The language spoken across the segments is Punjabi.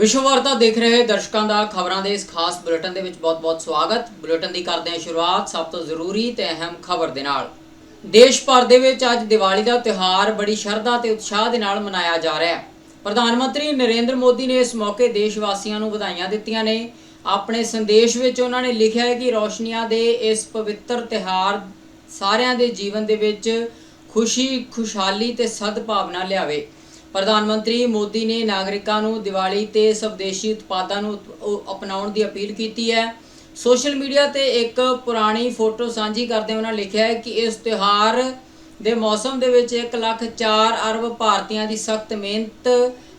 ਵਿਸ਼ਵ ਵਾਰਤਾ ਦੇਖ ਰਹੇ ਦਰਸ਼ਕਾਂ ਦਾ ਖਬਰਾਂ ਦੇ ਇਸ ਖਾਸ ਬੁਲੇਟਿਨ ਦੇ ਵਿੱਚ ਬਹੁਤ-ਬਹੁਤ ਸਵਾਗਤ। ਬੁਲੇਟਿਨ ਦੀ ਕਰਦੇ ਹਾਂ ਸ਼ੁਰੂਆਤ ਸਭ ਤੋਂ ਜ਼ਰੂਰੀ ਤੇ ਅਹਿਮ ਖਬਰ ਦੇ ਨਾਲ। ਦੇਸ਼ ਭਰ ਦੇ ਵਿੱਚ ਅੱਜ ਦੀਵਾਲੀ ਦਾ ਤਿਉਹਾਰ ਬੜੀ ਸ਼ਰਧਾ ਤੇ ਉਤਸ਼ਾਹ ਦੇ ਨਾਲ ਮਨਾਇਆ ਜਾ ਰਿਹਾ ਹੈ। ਪ੍ਰਧਾਨ ਮੰਤਰੀ ਨਰਿੰਦਰ ਮੋਦੀ ਨੇ ਇਸ ਮੌਕੇ ਦੇਸ਼ ਵਾਸੀਆਂ ਨੂੰ ਵਧਾਈਆਂ ਦਿੱਤੀਆਂ ਨੇ। ਆਪਣੇ ਸੰਦੇਸ਼ ਵਿੱਚ ਉਹਨਾਂ ਨੇ ਲਿਖਿਆ ਹੈ ਕਿ ਰੋਸ਼ਨੀਆਂ ਦੇ ਇਸ ਪਵਿੱਤਰ ਤਿਉਹਾਰ ਸਾਰਿਆਂ ਦੇ ਜੀਵਨ ਦੇ ਵਿੱਚ ਖੁਸ਼ੀ, ਖੁਸ਼ਹਾਲੀ ਤੇ ਸਦਭਾਵਨਾ ਲਿਆਵੇ। ਪ੍ਰਧਾਨ ਮੰਤਰੀ ਮੋਦੀ ਨੇ ਨਾਗਰਿਕਾਂ ਨੂੰ ਦੀਵਾਲੀ ਤੇ ਸਵਦੇਸ਼ੀ ਉਤਪਾਦਾਂ ਨੂੰ ਉਤ- ਅਪਣਾਉਣ ਦੀ ਅਪੀਲ ਕੀਤੀ ਹੈ। ਸੋਸ਼ਲ ਮੀਡੀਆ ਤੇ ਇੱਕ ਪੁਰਾਣੀ ਫੋਟੋ ਸਾਂਝੀ ਕਰਦੇ ਉਹਨਾਂ ਲਿਖਿਆ ਹੈ ਕਿ ਇਸ ਤਿਉਹਾਰ ਦੇ ਮੌਸਮ ਦੇ ਵਿੱਚ 1 ਲੱਖ 4 ਅਰਬ ਭਾਰਤੀਆਂ ਦੀ ਸਖਤ ਮਿਹਨਤ,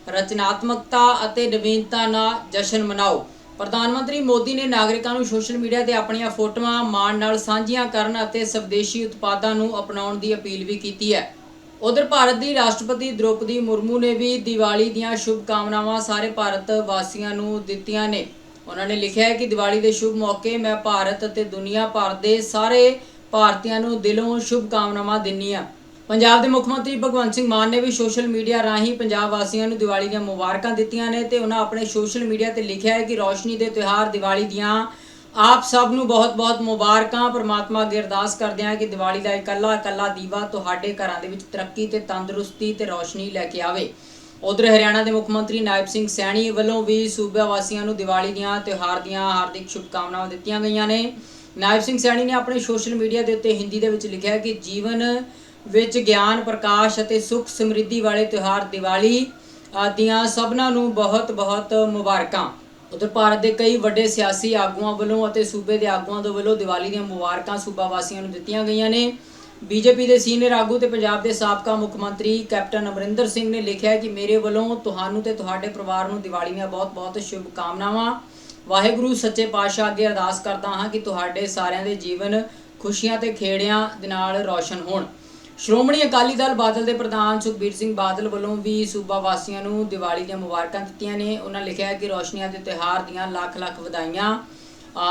ਰਚਨਾਤਮਕਤਾ ਅਤੇ ਨਵੀਨਤਾ ਨਾਲ ਜਸ਼ਨ ਮਨਾਓ। ਪ੍ਰਧਾਨ ਮੰਤਰੀ ਮੋਦੀ ਨੇ ਨਾਗਰਿਕਾਂ ਨੂੰ ਸੋਸ਼ਲ ਮੀਡੀਆ ਤੇ ਆਪਣੀਆਂ ਫੋਟੋਆਂ ਮਾਣ ਨਾਲ ਸਾਂਝੀਆਂ ਕਰਨ ਅਤੇ ਸਵਦੇਸ਼ੀ ਉਤਪਾਦਾਂ ਨੂੰ ਅਪਣਾਉਣ ਦੀ ਅਪੀਲ ਵੀ ਕੀਤੀ ਹੈ। ਉਧਰ ਭਾਰਤ ਦੀ ਰਾਸ਼ਟਰਪਤੀ ਦ੍ਰੋਪਦੀ ਮੁਰਮੂ ਨੇ ਵੀ ਦੀਵਾਲੀ ਦੀਆਂ ਸ਼ੁਭ ਕਾਮਨਾਵਾਂ ਸਾਰੇ ਭਾਰਤ ਵਾਸੀਆਂ ਨੂੰ ਦਿੱਤੀਆਂ ਨੇ। ਉਹਨਾਂ ਨੇ ਲਿਖਿਆ ਹੈ ਕਿ ਦੀਵਾਲੀ ਦੇ ਸ਼ੁਭ ਮੌਕੇ ਮੈਂ ਭਾਰਤ ਅਤੇ ਦੁਨੀਆ ਭਰ ਦੇ ਸਾਰੇ ਭਾਰਤੀਆਂ ਨੂੰ ਦਿਲੋਂ ਸ਼ੁਭ ਕਾਮਨਾਵਾਂ ਦਿੰਨੀ ਆ ਪੰਜਾਬ ਦੇ ਮੁੱਖ ਮੰਤਰੀ ਭਗਵੰਤ ਸਿੰਘ ਮਾਨ ਨੇ ਵੀ ਸੋਸ਼ਲ ਮੀਡੀਆ ਰਾਹੀਂ ਪੰਜਾਬ ਵਾਸੀਆਂ ਨੂੰ ਦੀਵਾਲੀ ਦੀਆਂ ਮੁਬਾਰਕਾਂ ਦਿੱਤੀਆਂ ਨੇ ਤੇ ਉਹਨਾਂ ਆਪਣੇ ਸੋਸ਼ਲ ਮੀਡੀਆ ਤੇ ਲਿਖਿਆ ਹੈ ਕਿ ਰੋਸ਼ਨੀ ਦੇ ਤਿਉਹਾਰ ਦੀਵਾਲੀ ਦੀਆਂ ਆਪ ਸਭ ਨੂੰ ਬਹੁਤ-ਬਹੁਤ ਮੁਬਾਰਕਾਂ। ਪ੍ਰਮਾਤਮਾ ਅੱਗੇ ਅਰਦਾਸ ਕਰਦੇ ਹਾਂ ਕਿ ਦੀਵਾਲੀ ਦਾ ਇਕੱਲਾ ਇਕੱਲਾ ਦੀਵਾ ਤੁਹਾਡੇ ਘਰਾਂ ਦੇ ਵਿੱਚ ਤਰੱਕੀ ਤੇ ਤੰਦਰੁਸਤੀ ਤੇ ਰੌਸ਼ਨੀ ਲੈ ਕੇ ਆਵੇ। ਉਧਰ ਹਰਿਆਣਾ ਦੇ ਮੁੱਖ ਮੰਤਰੀ ਨਾਇਬ ਸਿੰਘ ਸੈਣੀ ਵੱਲੋਂ ਵੀ ਸੂਬਾ ਵਾਸੀਆਂ ਨੂੰ ਦੀਵਾਲੀ ਦੀਆਂ ਤਿਉਹਾਰ ਦੀਆਂ ਹਾਰਦਿਕ ਸ਼ੁਭਕਾਮਨਾਵਾਂ ਦਿੱਤੀਆਂ ਗਈਆਂ ਨੇ। ਨਾਇਬ ਸਿੰਘ ਸੈਣੀ ਨੇ ਆਪਣੇ ਸੋਸ਼ਲ ਮੀਡੀਆ ਦੇ ਉੱਤੇ ਹਿੰਦੀ ਦੇ ਵਿੱਚ ਲਿਖਿਆ ਕਿ ਜੀਵਨ ਵਿੱਚ ਗਿਆਨ ਪ੍ਰਕਾਸ਼ ਅਤੇ ਸੁਖ ਸਮਰਿੱਧੀ ਵਾਲੇ ਤਿਉਹਾਰ ਦੀਵਾਲੀ ਅ, ਦੀਆਂ ਸਭਨਾਂ ਨੂੰ ਬਹੁਤ-ਬਹੁਤ ਮੁਬਾਰਕਾਂ। ਉਧਰ ਭਾਰਤ ਦੇ ਕਈ ਵੱਡੇ ਸਿਆਸੀ ਆਗੂਆਂ ਵੱਲੋਂ ਅਤੇ ਸੂਬੇ ਦੇ ਆਗੂਆਂ ਦੇ ਵੱਲੋਂ ਦੀਵਾਲੀ ਦੀਆਂ ਮੁਬਾਰਕਾਂ ਸੂਬਾ ਵਾਸੀਆਂ ਨੂੰ ਦਿੱਤੀਆਂ ਗਈਆਂ ਨੇ। ਬੀਜੇਪੀ ਦੇ ਸੀਨੀਅਰ ਆਗੂ ਤੇ ਪੰਜਾਬ ਦੇ ਸਾਬਕਾ ਮੁੱਖ ਮੰਤਰੀ ਕੈਪਟਨ ਅਮਰਿੰਦਰ ਸਿੰਘ ਨੇ ਲਿਖਿਆ ਕਿ ਮੇਰੇ ਵੱਲੋਂ ਤੁਹਾਨੂੰ ਤੇ ਤੁਹਾਡੇ ਪਰਿਵਾਰ ਨੂੰ ਦੀਵਾਲੀ ਦੀਆਂ ਬਹੁਤ-ਬਹੁਤ ਸ਼ੁਭ ਕਾਮਨਾਵਾਂ ਵਾਹਿਗੁਰੂ, ਸੱਚੇ ਪਾਤਸ਼ਾਹ ਅੱਗੇ ਅਰਦਾਸ ਕਰਦਾ ਹਾਂ ਕਿ ਤੁਹਾਡੇ ਸਾਰਿਆਂ ਦੇ ਜੀਵਨ ਖੁਸ਼ੀਆਂ ਤੇ ਖੇੜਿਆਂ ਦੇ ਨਾਲ ਰੌਸ਼ਨ ਹੋਣ। ਸ਼੍ਰੋਮਣੀ ਅਕਾਲੀ ਦਲ ਬਾਦਲ ਦੇ ਪ੍ਰਧਾਨ ਸੁਖਬੀਰ ਸਿੰਘ ਬਾਦਲ ਵੱਲੋਂ ਵੀ ਸੂਬਾ ਵਾਸੀਆਂ ਨੂੰ ਦੀਵਾਲੀ ਦੀਆਂ ਮੁਬਾਰਕਾਂ ਦਿੱਤੀਆਂ ਨੇ। ਉਹਨਾਂ ਲਿਖਿਆ ਕਿ ਰੋਸ਼ਨੀਆਂ ਦੇ ਤਿਉਹਾਰ ਦੀਆਂ ਲੱਖ ਲੱਖ ਵਧਾਈਆਂ।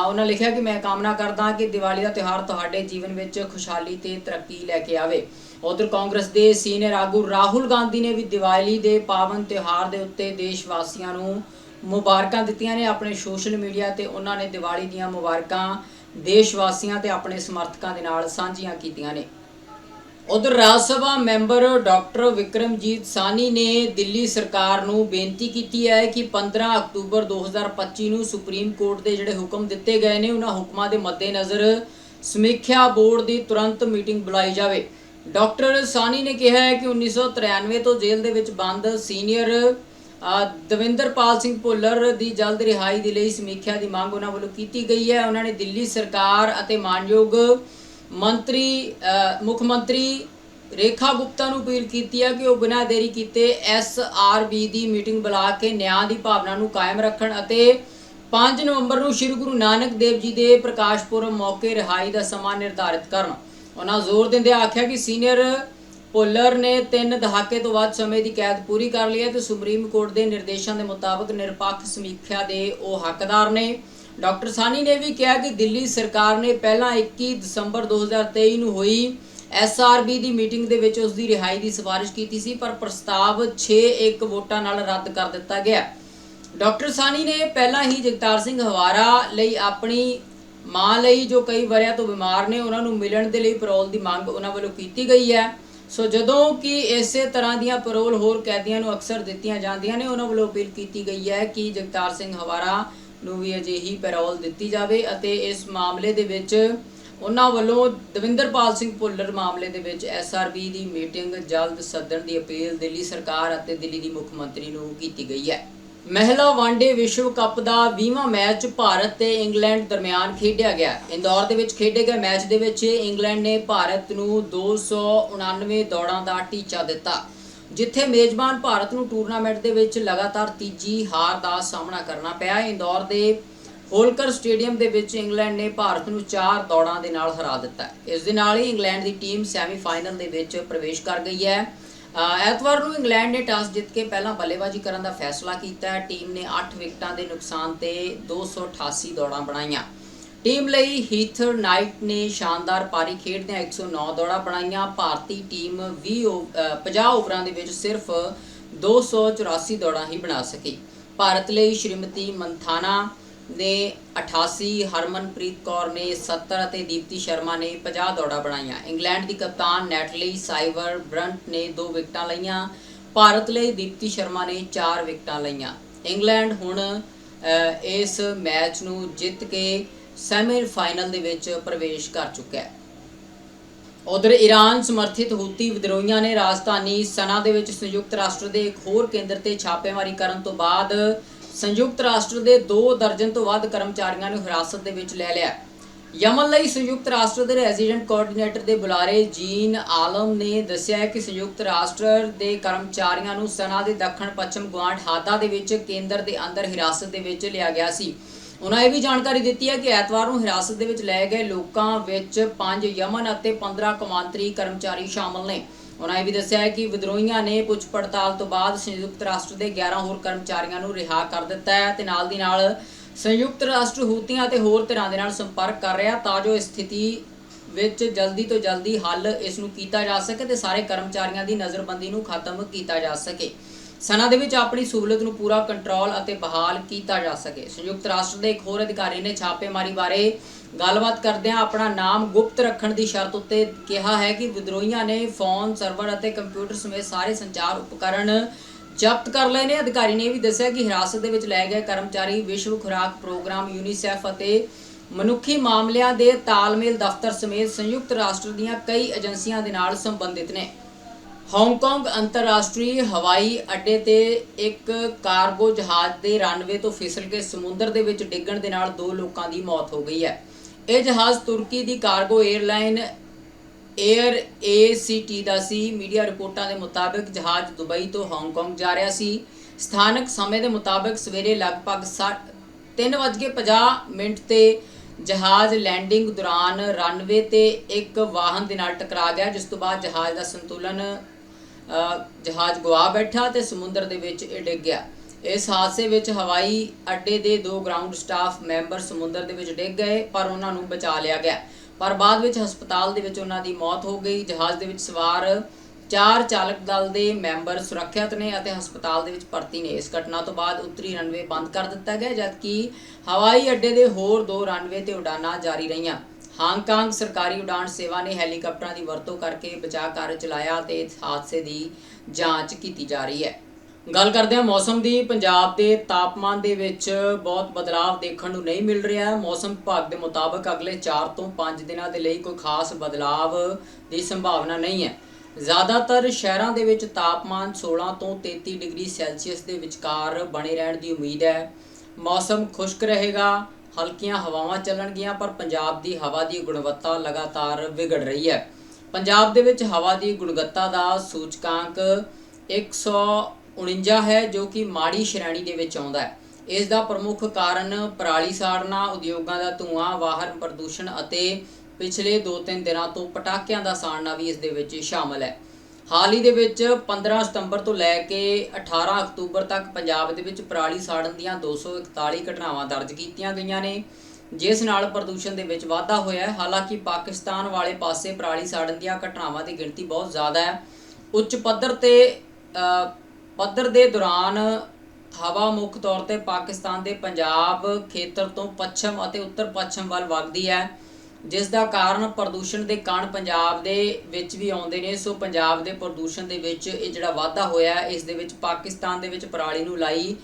ਉਹਨਾਂ ਲਿਖਿਆ ਕਿ ਮੈਂ ਕਾਮਨਾ ਕਰਦਾ ਕਿ ਦੀਵਾਲੀ ਦਾ ਤਿਉਹਾਰ ਤੁਹਾਡੇ ਜੀਵਨ ਵਿੱਚ ਖੁਸ਼ਹਾਲੀ ਤੇ ਤਰੱਕੀ ਲੈ ਕੇ ਆਵੇ। ਉਧਰ ਕਾਂਗਰਸ ਦੇ ਸੀਨੀਅਰ ਆਗੂ ਰਾਹੁਲ ਗਾਂਧੀ ਨੇ ਵੀ ਦੀਵਾਲੀ ਦੇ ਪਾਵਨ ਤਿਉਹਾਰ ਦੇ ਉੱਤੇ ਦੇਸ਼ ਵਾਸੀਆਂ ਨੂੰ ਮੁਬਾਰਕਾਂ ਦਿੱਤੀਆਂ ਨੇ ਆਪਣੇ ਸੋਸ਼ਲ ਮੀਡੀਆ ਤੇ ਉਹਨਾਂ ਨੇ ਦੀਵਾਲੀ ਦੀਆਂ ਮੁਬਾਰਕਾਂ ਦੇਸ਼ ਵਾਸੀਆਂ ਤੇ ਆਪਣੇ ਸਮਰਥਕਾਂ ਦੇ ਨਾਲ ਸਾਂਝੀਆਂ ਕੀਤੀਆਂ ਨੇ। ਉਧਰ ਰਾਜ ਸਭਾ ਮੈਂਬਰ ਡਾਕਟਰ ਵਿਕਰਮਜੀਤ ਸਾਨੀ ਨੇ ਦਿੱਲੀ ਸਰਕਾਰ ਨੂੰ ਬੇਨਤੀ ਕੀਤੀ ਹੈ ਕਿ 15 ਅਕਤੂਬਰ 2025 ਨੂੰ ਸੁਪਰੀਮ ਕੋਰਟ ਦੇ ਜਿਹੜੇ ਹੁਕਮ ਦਿੱਤੇ ਗਏ ਨੇ, ਉਹਨਾਂ ਹੁਕਮਾਂ ਦੇ ਮੱਦੇਨਜ਼ਰ ਸਮੀਖਿਆ ਬੋਰਡ ਦੀ ਤੁਰੰਤ ਮੀਟਿੰਗ ਬੁਲਾਈ ਜਾਵੇ। ਡਾਕਟਰ ਸਾਨੀ ਨੇ ਕਿਹਾ ਹੈ ਕਿ 1993 ਤੋਂ ਜੇਲ੍ਹ ਦੇ ਵਿੱਚ ਬੰਦ ਸੀਨੀਅਰ ਦਵਿੰਦਰਪਾਲ ਸਿੰਘ ਭੁੱਲਰ ਦੀ ਜਲਦ ਰਿਹਾਈ ਦੇ ਲਈ ਸਮੀਖਿਆ ਦੀ ਮੰਗ ਉਹਨਾਂ ਵੱਲੋਂ ਕੀਤੀ ਗਈ ਹੈ। ਉਹਨਾਂ ਨੇ ਦਿੱਲੀ ਸਰਕਾਰ ਅਤੇ ਮਾਨਯੋਗ ਮੰਤਰੀ ਮੁੱਖ ਮੰਤਰੀ ਰੇਖਾ ਗੁਪਤਾ ਨੂੰ ਅਪੀਲ ਕੀਤੀ ਹੈ ਕਿ ਉਹ ਬਿਨਾਂ ਦੇਰੀ ਕੀਤੇ ਐਸਆਰਬੀ ਦੀ ਮੀਟਿੰਗ ਬੁਲਾ ਕੇ ਨਿਆਂ ਦੀ ਭਾਵਨਾ ਨੂੰ ਕਾਇਮ ਰੱਖਣ ਅਤੇ 5 ਨਵੰਬਰ ਨੂੰ ਸ੍ਰੀ ਗੁਰੂ ਨਾਨਕ ਦੇਵ ਜੀ ਦੇ ਪ੍ਰਕਾਸ਼ ਪੁਰਬ ਮੌਕੇ ਰਿਹਾਈ ਦਾ ਸਮਾਂ ਨਿਰਧਾਰਿਤ ਕਰਨ। ਉਹਨਾਂ ਜ਼ੋਰ ਦਿੰਦੇ ਆਖਿਆ ਕਿ ਸੀਨੀਅਰ ਭੁੱਲਰ ਨੇ ਤਿੰਨ ਦਹਾਕੇ ਤੋਂ ਵੱਧ ਸਮੇਂ ਦੀ ਕੈਦ ਪੂਰੀ ਕਰ ਲਈ ਹੈ ਤੇ ਸੁਪਰੀਮ ਕੋਰਟ ਦੇ ਨਿਰਦੇਸ਼ਾਂ ਦੇ ਮੁਤਾਬਕ ਨਿਰਪੱਖ ਸਮੀਖਿਆ ਦੇ ਉਹ ਹੱਕਦਾਰ ਨੇ। ਡਾਕਟਰ ਸਾਨੀ ਨੇ ਵੀ ਕਿਹਾ ਕਿ ਦਿੱਲੀ ਸਰਕਾਰ ਨੇ ਪਹਿਲਾਂ 21 ਦਸੰਬਰ 2023 ਨੂੰ ਹੋਈ ਐਸਆਰਬੀ ਦੀ ਮੀਟਿੰਗ ਦੇ ਵਿੱਚ ਉਸ ਦੀ ਰਿਹਾਈ ਦੀ ਸਿਫਾਰਿਸ਼ ਕੀਤੀ ਸੀ, ਪਰ ਪ੍ਰਸਤਾਵ 6-1 ਵੋਟਾਂ ਨਾਲ ਰੱਦ ਕਰ ਦਿੱਤਾ ਗਿਆ। ਡਾਕਟਰ ਸਾਨੀ ਨੇ ਪਹਿਲਾਂ ਹੀ ਜਗਤਾਰ ਸਿੰਘ ਹਵਾਰਾ ਲਈ ਆਪਣੀ ਮਾਂ ਲਈ ਜੋ ਕਈ ਵਰਿਆਂ ਤੋਂ ਬਿਮਾਰ ਨੇ, ਉਹਨਾਂ ਨੂੰ ਮਿਲਣ ਦੇ ਲਈ ਪੈਰੋਲ ਦੀ ਮੰਗ ਉਹਨਾਂ ਵੱਲੋਂ ਕੀਤੀ ਗਈ ਹੈ। ਸੋ ਜਦੋਂ ਕਿ ਇਸੇ ਤਰ੍ਹਾਂ ਦੀਆਂ ਪੈਰੋਲ ਹੋਰ ਕੈਦੀਆਂ ਨੂੰ ਅਕਸਰ ਦਿੱਤੀਆਂ ਜਾਂਦੀਆਂ ਨੇ, ਉਹਨਾਂ ਵੱਲੋਂ ਅਪੀਲ ਕੀਤੀ ਗਈ ਹੈ ਕਿ ਜਗਤਾਰ ਸਿੰਘ ਹਵਾਰਾ ਨੂੰ ਵੀ ਅਜਿਹੀ ਪੈਰੋਲ ਦਿੱਤੀ ਜਾਵੇ ਅਤੇ ਇਸ ਮਾਮਲੇ ਦੇ ਵਿੱਚ ਉਹਨਾਂ ਵੱਲੋਂ ਦਵਿੰਦਰਪਾਲ ਸਿੰਘ ਭੁੱਲਰ ਮਾਮਲੇ ਦੇ ਵਿੱਚ ਐਸਆਰਬੀ ਦੀ ਮੀਟਿੰਗ ਜਲਦ ਸੱਦਣ ਦੀ ਅਪੀਲ ਦਿੱਲੀ ਸਰਕਾਰ ਅਤੇ ਦਿੱਲੀ ਦੀ ਮੁੱਖ ਮੰਤਰੀ ਨੂੰ ਕੀਤੀ ਗਈ ਹੈ। ਮਹਿਲਾ ਵਨਡੇ ਵਿਸ਼ਵ ਕੱਪ ਦਾ 20ਵਾਂ ਮੈਚ ਭਾਰਤ ਤੇ ਇੰਗਲੈਂਡ ਦਰਮਿਆਨ ਖੇਡਿਆ ਗਿਆ। ਇੰਦੌਰ ਦੇ ਵਿੱਚ ਖੇਡੇ ਗਏ ਮੈਚ ਦੇ ਵਿੱਚ ਇੰਗਲੈਂਡ ਨੇ ਭਾਰਤ ਨੂੰ 299 ਦੌੜਾਂ ਦਾ ਟੀਚਾ ਦਿੱਤਾ। ਜਿੱਥੇ ਮੇਜ਼ਬਾਨ ਭਾਰਤ ਨੂੰ ਟੂਰਨਾਮੈਂਟ ਦੇ ਵਿੱਚ ਲਗਾਤਾਰ ਤੀਜੀ ਹਾਰ ਦਾ ਸਾਹਮਣਾ ਕਰਨਾ ਪਿਆ। ਇੰਦੌਰ ਦੇ ਹੋਲਕਰ ਸਟੇਡੀਅਮ ਦੇ ਵਿੱਚ ਇੰਗਲੈਂਡ ਨੇ ਭਾਰਤ ਨੂੰ 4 ਦੌੜਾਂ ਦੇ ਨਾਲ ਹਰਾ ਦਿੱਤਾ ਇਸ ਦੇ ਨਾਲ ਹੀ ਇੰਗਲੈਂਡ ਦੀ ਟੀਮ ਸੈਮੀਫਾਈਨਲ ਦੇ ਵਿੱਚ ਪ੍ਰਵੇਸ਼ ਕਰ ਗਈ ਹੈ। ਐਤਵਾਰ ਨੂੰ ਇੰਗਲੈਂਡ ਨੇ ਟਾਸ ਜਿੱਤ ਕੇ ਪਹਿਲਾਂ ਬੱਲੇਬਾਜ਼ੀ ਕਰਨ ਦਾ ਫੈਸਲਾ ਕੀਤਾ ਟੀਮ ਨੇ 8 ਵਿਕਟਾਂ ਦੇ ਨੁਕਸਾਨ ਤੇ 288 ਦੌੜਾਂ ਬਣਾਈਆਂ। ਟੀਮ ਲਈ ਹੀਥਰ ਨਾਈਟ ਨੇ ਸ਼ਾਨਦਾਰ ਪਾਰੀ ਖੇਡਦਿਆਂ 109 ਦੌੜਾਂ ਬਣਾਈਆਂ। ਭਾਰਤੀ ਟੀਮ 20 ਓ- 50 ਓਵਰਾਂ ਦੇ ਵਿੱਚ ਸਿਰਫ 284 ਦੌੜਾਂ ਹੀ ਬਣਾ ਸਕੀ। ਭਾਰਤ ਲਈ ਸ਼੍ਰੀਮਤੀ ਮੰਥਾਨਾ ਨੇ 88 ਹਰਮਨਪ੍ਰੀਤ ਕੌਰ ਨੇ 70 ਅਤੇ ਦੀਪਤੀ ਸ਼ਰਮਾ ਨੇ 50 ਦੌੜਾਂ ਬਣਾਈਆਂ। ਇੰਗਲੈਂਡ ਦੀ ਕਪਤਾਨ ਨੈਟਲੀ ਸਾਈਵਰ ਬ੍ਰੰਟ ਨੇ 2 ਵਿਕਟਾਂ ਲਈਆਂ। ਭਾਰਤ ਲਈ ਦੀਪਤੀ ਸ਼ਰਮਾ ਨੇ 4 ਵਿਕਟਾਂ ਲਈਆਂ। ਇੰਗਲੈਂਡ ਹੁਣ ਅਹ, ਇਸ ਮੈਚ ਨੂੰ ਜਿੱਤ ਕੇ ਸੈਮੀ ਫਾਈਨਲ ਦੇ ਵਿੱਚ ਪ੍ਰਵੇਸ਼ ਕਰ ਚੁੱਕਾ ਹੈ। ਉਧਰ ਈਰਾਨ ਸਮਰਥਿਤ ਹੂਤੀ ਵਿਦਰੋਹੀਆਂ ਨੇ ਰਾਜਧਾਨੀ ਸਨਾ ਦੇ ਵਿੱਚ ਸੰਯੁਕਤ ਰਾਸ਼ਟਰ ਦੇ ਇੱਕ ਹੋਰ ਕੇਂਦਰ ਤੇ ਛਾਪੇਮਾਰੀ ਕਰਨ ਤੋਂ ਬਾਅਦ ਸੰਯੁਕਤ ਰਾਸ਼ਟਰ ਦੇ 2 ਦਰਜਨ ਤੋਂ ਵੱਧ ਕਰਮਚਾਰੀਆਂ ਨੂੰ ਹਿਰਾਸਤ ਦੇ ਵਿੱਚ ਲੈ ਲਿਆ ਯਮਨ ਲਈ ਸੰਯੁਕਤ ਰਾਸ਼ਟਰ ਦੇ ਰੈਜ਼ੀਡੈਂਟ ਕੋਆਰਡੀਨੇਟਰ ਦੇ ਬੁਲਾਰੇ ਜੀਨ ਆਲਮ ਨੇ ਦੱਸਿਆ ਕਿ ਸੰਯੁਕਤ ਰਾਸ਼ਟਰ ਦੇ ਕਰਮਚਾਰੀਆਂ ਨੂੰ ਸਨਾ ਦੇ ਦੱਖਣ ਪੱਛਮ ਗੁਆਂਢ ਹਾਦਾ ਦੇ ਵਿੱਚ ਕੇਂਦਰ ਦੇ ਅੰਦਰ ਹਿਰਾਸਤ ਦੇ ਵਿੱਚ ਲਿਆ ਗਿਆ ਸੀ। ਉਹਨਾਂ ਇਹ ਵੀ ਜਾਣਕਾਰੀ ਦਿੱਤੀ ਹੈ ਕਿ ਐਤਵਾਰ ਨੂੰ ਹਿਰਾਸਤ ਦੇ ਵਿੱਚ ਲਏ ਗਏ ਲੋਕਾਂ ਵਿੱਚ 5 ਯਮਨ ਅਤੇ 15 ਕਮਾਂਤਰੀ ਕਰਮਚਾਰੀ ਸ਼ਾਮਲ ਨੇ। ਉਹਨਾਂ ਇਹ ਵੀ ਦੱਸਿਆ ਹੈ ਕਿ ਵਿਦਰੋਹੀਆਂ ਨੇ ਪੁੱਛ ਪੜਤਾਲ ਤੋਂ ਬਾਅਦ ਸੰਯੁਕਤ ਰਾਸ਼ਟਰ ਦੇ 11 ਹੋਰ ਕਰਮਚਾਰੀਆਂ ਨੂੰ ਰਿਹਾ ਕਰ ਦਿੱਤਾ ਹੈ ਤੇ ਨਾਲ ਦੀ ਨਾਲ ਸੰਯੁਕਤ ਰਾਸ਼ਟਰ ਹੂਤੀਆਂ ਅਤੇ ਹੋਰ ਧਿਰਾਂ ਦੇ ਨਾਲ ਸੰਪਰਕ ਕਰ ਰਿਹਾ ਤਾਂ ਜੋ ਸਥਿਤੀ ਵਿੱਚ ਜਲਦੀ ਤੋਂ ਜਲਦੀ ਹੱਲ ਇਸ ਨੂੰ ਕੀਤਾ ਜਾ ਸਕੇ ਤੇ ਸਾਰੇ ਕਰਮਚਾਰੀਆਂ ਦੀ ਨਜ਼ਰਬੰਦੀ ਨੂੰ ਖਤਮ ਕੀਤਾ ਜਾ ਸਕੇ। ਸਨਾ ਦੇ ਵਿੱਚ ਆਪਣੀ ਸਹੂਲਤ ਨੂੰ ਪੂਰਾ ਕੰਟਰੋਲ ਅਤੇ ਬਹਾਲ ਕੀਤਾ ਜਾ ਸਕੇ। ਸੰਯੁਕਤ ਰਾਸ਼ਟਰ ਦੇ ਇੱਕ ਹੋਰ ਅਧਿਕਾਰੀ ਨੇ ਛਾਪੇਮਾਰੀ ਬਾਰੇ ਗੱਲਬਾਤ ਕਰਦਿਆਂ ਆਪਣਾ ਨਾਮ ਗੁਪਤ ਰੱਖਣ ਦੀ ਸ਼ਰਤ ਉੱਤੇ ਕਿਹਾ ਹੈ ਕਿ ਵਿਦਰੋਹੀਆਂ ਨੇ ਫੋਨ, ਸਰਵਰ ਅਤੇ ਕੰਪਿਊਟਰ ਸਮੇਤ ਸਾਰੇ ਸੰਚਾਰ ਉਪਕਰਨ ਜ਼ਬਤ ਕਰ ਲਏ ਨੇ। ਅਧਿਕਾਰੀ ਨੇ ਇਹ ਵੀ ਦੱਸਿਆ ਕਿ ਹਿਰਾਸਤ ਦੇ ਵਿੱਚ ਲੈ ਗਏ ਕਰਮਚਾਰੀ ਵਿਸ਼ਵ ਖੁਰਾਕ ਪ੍ਰੋਗਰਾਮ ਯੂਨੀਸੈਫ ਅਤੇ ਮਨੁੱਖੀ ਮਾਮਲਿਆਂ ਦੇ ਤਾਲਮੇਲ ਦਫ਼ਤਰ ਸਮੇਤ ਸੰਯੁਕਤ ਰਾਸ਼ਟਰ ਦੀਆਂ ਕਈ ਏਜੰਸੀਆਂ ਦੇ ਨਾਲ ਸੰਬੰਧਿਤ ਨੇ। ਹਾਂਗਕਾਂਗ ਅੰਤਰਰਾਸ਼ਟਰੀ ਹਵਾਈ ਅੱਡੇ ਤੇ ਇੱਕ ਕਾਰਗੋ ਜਹਾਜ਼ ਦੇ ਰਨਵੇ ਤੋਂ ਫਿਸਲ ਕੇ ਸਮੁੰਦਰ ਦੇ ਵਿੱਚ ਡਿੱਗਣ ਦੇ ਨਾਲ ਦੋ ਲੋਕਾਂ ਦੀ ਮੌਤ ਹੋ ਗਈ ਹੈ। ਇਹ ਜਹਾਜ਼ ਤੁਰਕੀ ਦੀ ਕਾਰਗੋ 에ਅਰਲਾਈਨ 에ਅਰ ਏਸੀਟੀ ਦਾ ਸੀ। ਮੀਡੀਆ ਰਿਪੋਰਟਾਂ ਦੇ ਮੁਤਾਬਕ ਜਹਾਜ਼ ਦੁਬਈ ਤੋਂ ਹਾਂਗਕਾਂਗ ਜਾ ਰਿਹਾ ਸੀ। ਸਥਾਨਕ ਸਮੇਂ ਦੇ ਮੁਤਾਬਕ ਸਵੇਰੇ ਲਗਭਗ 3:50 ਮਿੰਟ ਤੇ ਜਹਾਜ਼ ਲੈਂਡਿੰਗ ਦੌਰਾਨ ਰਨਵੇ ਤੇ ਇੱਕ ਵਾਹਨ ਦੇ ਨਾਲ ਟਕਰਾ ਗਿਆ, ਜਿਸ ਤੋਂ ਬਾਅਦ ਜਹਾਜ਼ ਦਾ ਸੰਤੁਲਨ ਜਹਾਜ਼ ਗਵਾ ਬੈਠਾ ਤੇ ਸਮੁੰਦਰ ਦੇ ਵਿੱਚ ਇਹ ਡਿੱਗ ਗਿਆ। ਇਸ ਹਾਦਸੇ ਵਿੱਚ ਹਵਾਈ ਅੱਡੇ ਦੇ ਦੋ ਗਰਾਊਂਡ ਸਟਾਫ ਮੈਂਬਰ ਸਮੁੰਦਰ ਦੇ ਵਿੱਚ ਡਿੱਗ ਗਏ, ਪਰ ਉਹਨਾਂ ਨੂੰ ਬਚਾ ਲਿਆ ਗਿਆ। ਪਰ ਬਾਅਦ ਵਿੱਚ ਹਸਪਤਾਲ ਦੇ ਵਿੱਚ ਉਹਨਾਂ ਦੀ ਮੌਤ ਹੋ ਗਈ। ਜਹਾਜ਼ ਦੇ ਵਿੱਚ ਸਵਾਰ ਚਾਰ ਚਾਲਕ ਦਲ ਦੇ ਮੈਂਬਰ ਸੁਰੱਖਿਅਤ ਨੇ ਅਤੇ ਹਸਪਤਾਲ ਦੇ ਵਿੱਚ ਭਰਤੀ ਨੇ। ਇਸ ਘਟਨਾ ਤੋਂ ਬਾਅਦ ਉੱਤਰੀ ਰਨਵੇ ਬੰਦ ਕਰ ਦਿੱਤਾ ਗਿਆ, ਜਦਕਿ ਹਵਾਈ ਅੱਡੇ ਦੇ ਹੋਰ ਦੋ ਰਨਵੇ ਤੇ ਉਡਾਨਾਂ ਜਾਰੀ ਰਹੀਆਂ। ਹਾਂਗਕਾਂਗ ਸਰਕਾਰੀ ਉਡਾਣ ਸੇਵਾ ਨੇ ਹੈਲੀਕਾਪਟਰਾਂ ਦੀ ਵਰਤੋਂ ਕਰਕੇ ਬਚਾਅ ਕਾਰਜ ਚਲਾਇਆ ਤੇ ਇਸ ਹਾਦਸੇ ਦੀ ਜਾਂਚ ਕੀਤੀ ਜਾ ਰਹੀ ਹੈ। ਗੱਲ ਕਰਦੇ ਹਾਂ ਮੌਸਮ ਦੀ, ਪੰਜਾਬ ਦੇ ਤਾਪਮਾਨ ਦੇ ਵਿੱਚ ਬਹੁਤ ਬਦਲਾਅ ਦੇਖਣ ਨੂੰ ਨਹੀਂ ਮਿਲ ਰਿਹਾ। ਮੌਸਮ ਵਿਭਾਗ ਦੇ ਮੁਤਾਬਕ ਅਗਲੇ 4 ਤੋਂ 5 ਦਿਨਾਂ ਦੇ ਲਈ ਕੋਈ ਖਾਸ ਬਦਲਾਅ ਦੀ ਸੰਭਾਵਨਾ ਨਹੀਂ ਹੈ। ਜ਼ਿਆਦਾਤਰ ਸ਼ਹਿਰਾਂ ਦੇ ਵਿੱਚ ਤਾਪਮਾਨ 16 ਤੋਂ 33 ਡਿਗਰੀ ਸੈਲਸੀਅਸ ਦੇ ਵਿਚਕਾਰ ਬਣੇ ਰਹਿਣ ਦੀ ਉਮੀਦ ਹੈ। ਮੌਸਮ ਖੁਸ਼ਕ ਰਹੇਗਾ। ਹਲਕੀਆਂ ਹਵਾਵਾਂ ਚੱਲਣਗੀਆਂ, ਪਰ ਪੰਜਾਬ ਦੀ ਹਵਾ ਦੀ ਗੁਣਵੱਤਾ ਲਗਾਤਾਰ ਵਿਗੜ ਰਹੀ ਹੈ। ਪੰਜਾਬ ਦੇ ਵਿੱਚ ਹਵਾ ਦੀ ਗੁਣਵੱਤਾ ਦਾ ਸੂਚਕਾਂਕ 149 ਹੈ, ਜੋ ਕਿ ਮਾੜੀ ਸ਼੍ਰੇਣੀ ਦੇ ਵਿੱਚ ਆਉਂਦਾ ਹੈ। ਇਸ ਦਾ ਪ੍ਰਮੁੱਖ ਕਾਰਨ ਪਰਾਲੀ ਸਾੜਨਾ, ਉਦਯੋਗਾਂ ਦਾ ਧੂਆਂ, ਵਾਹਨ ਪ੍ਰਦੂਸ਼ਣ ਅਤੇ ਪਿਛਲੇ 2-3 ਦਿਨਾਂ ਤੋਂ ਪਟਾਕਿਆਂ ਦਾ ਸਾੜਨਾ ਵੀ ਇਸ ਦੇ ਵਿੱਚ ਸ਼ਾਮਲ ਹੈ। ਹਾਲ ਹੀ ਦੇ ਵਿੱਚ 15 ਸਤੰਬਰ ਤੋਂ ਲੈ ਕੇ 18 ਅਕਤੂਬਰ ਤੱਕ ਪੰਜਾਬ ਦੇ ਵਿੱਚ ਪਰਾਲੀ ਸਾੜਨ ਦੀਆਂ 241 ਘਟਨਾਵਾਂ ਦਰਜ ਕੀਤੀਆਂ ਗਈਆਂ ਨੇ। ਜਿਸ ਨਾਲ ਪ੍ਰਦੂਸ਼ਣ ਦੇ ਵਿੱਚ ਵਾਧਾ ਹੋਇਆ ਹੈ। ਹਾਲਾਂਕਿ ਪਾਕਿਸਤਾਨ ਵਾਲੇ ਪਾਸੇ ਪਰਾਲੀ ਸਾੜਨ ਦੀਆਂ ਘਟਨਾਵਾਂ ਦੀ ਗਿਣਤੀ ਬਹੁਤ ਜ਼ਿਆਦਾ ਹੈ। ਉੱਚ ਪੱਧਰ ਤੇ ਪੱਧਰ ਦੇ ਦੌਰਾਨ ਹਵਾ ਮੁੱਖ ਤੌਰ ਤੇ ਪਾਕਿਸਤਾਨ ਦੇ ਪੰਜਾਬ ਖੇਤਰ ਤੋਂ ਪੱਛਮ ਅਤੇ ਉੱਤਰ ਪੱਛਮ ਵੱਲ ਵਗਦੀ ਹੈ। ਜਿਸ ਦਾ ਕਾਰਨ ਪ੍ਰਦੂਸ਼ਣ ਦੇ ਕਣ ਪੰਜਾਬ ਦੇ ਵਿੱਚ ਵੀ ਆਉਂਦੇ ਨੇ। ਸੋ ਪੰਜਾਬ ਦੇ ਪ੍ਰਦੂਸ਼ਣ ਦੇ ਵਿੱਚ ਇਹ ਜਿਹੜਾ ਵਾਧਾ ਹੋਇਆ ਇਸ ਦੇ ਵਿੱਚ ਪਾਕਿਸਤਾਨ ਦੇ ਵਿੱਚ ਪਰਾਲੀ ਨੂੰ ਲਾਈ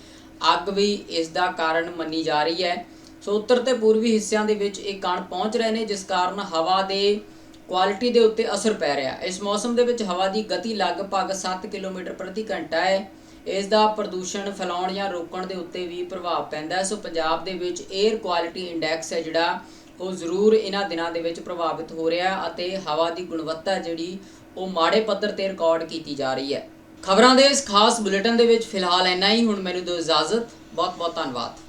ਅੱਗ ਵੀ ਇਸ ਦਾ ਕਾਰਨ ਮੰਨੀ ਜਾ ਰਹੀ ਹੈ। ਸੋ ਉੱਤਰ ਤੇ ਪੂਰਬੀ ਹਿੱਸਿਆਂ ਦੇ ਵਿੱਚ ਇਹ ਕਣ ਪਹੁੰਚ ਰਹੇ ਨੇ, ਜਿਸ ਕਾਰਨ ਹਵਾ ਦੇ ਕੁਆਲਿਟੀ ਦੇ ਉੱਤੇ ਅਸਰ ਪੈ ਰਿਹਾ ਇਸ ਮੌਸਮ ਦੇ ਵਿੱਚ ਹਵਾ ਦੀ ਗਤੀ ਲਗਭਗ 7 ਕਿਲੋਮੀਟਰ ਪ੍ਰਤੀ ਘੰਟਾ ਹੈ। ਇਸ ਦਾ ਪ੍ਰਦੂਸ਼ਣ ਫੈਲਾਉਣ ਜਾਂ ਰੋਕਣ ਦੇ ਉੱਤੇ ਵੀ ਪ੍ਰਭਾਵ ਪੈਂਦਾ ਹੈ। ਸੋ ਪੰਜਾਬ ਦੇ ਵਿੱਚ 에ਅਰ ਕੁਆਲਿਟੀ ਇੰਡੈਕਸ ਹੈ ਜਿਹੜਾ ਉਹ ਜ਼ਰੂਰ ਇਹਨਾਂ ਦਿਨਾਂ ਦੇ ਵਿੱਚ ਪ੍ਰਭਾਵਿਤ ਹੋ ਰਿਹਾ ਅਤੇ ਹਵਾ ਦੀ ਗੁਣਵੱਤਾ ਜਿਹੜੀ ਉਹ ਮਾੜੇ ਪੱਧਰ ਤੇ ਰਿਕਾਰਡ ਕੀਤੀ ਜਾ ਰਹੀ ਹੈ। ਖਬਰਾਂ ਦੇ ਇਸ ਖਾਸ ਬੁਲੇਟਿਨ ਦੇ ਵਿੱਚ ਫਿਲਹਾਲ ਇੰਨਾ ਹੀ। ਹੁਣ ਮੈਨੂੰ ਦਿਓ ਇਜਾਜ਼ਤ। ਬਹੁਤ ਬਹੁਤ ਧੰਨਵਾਦ।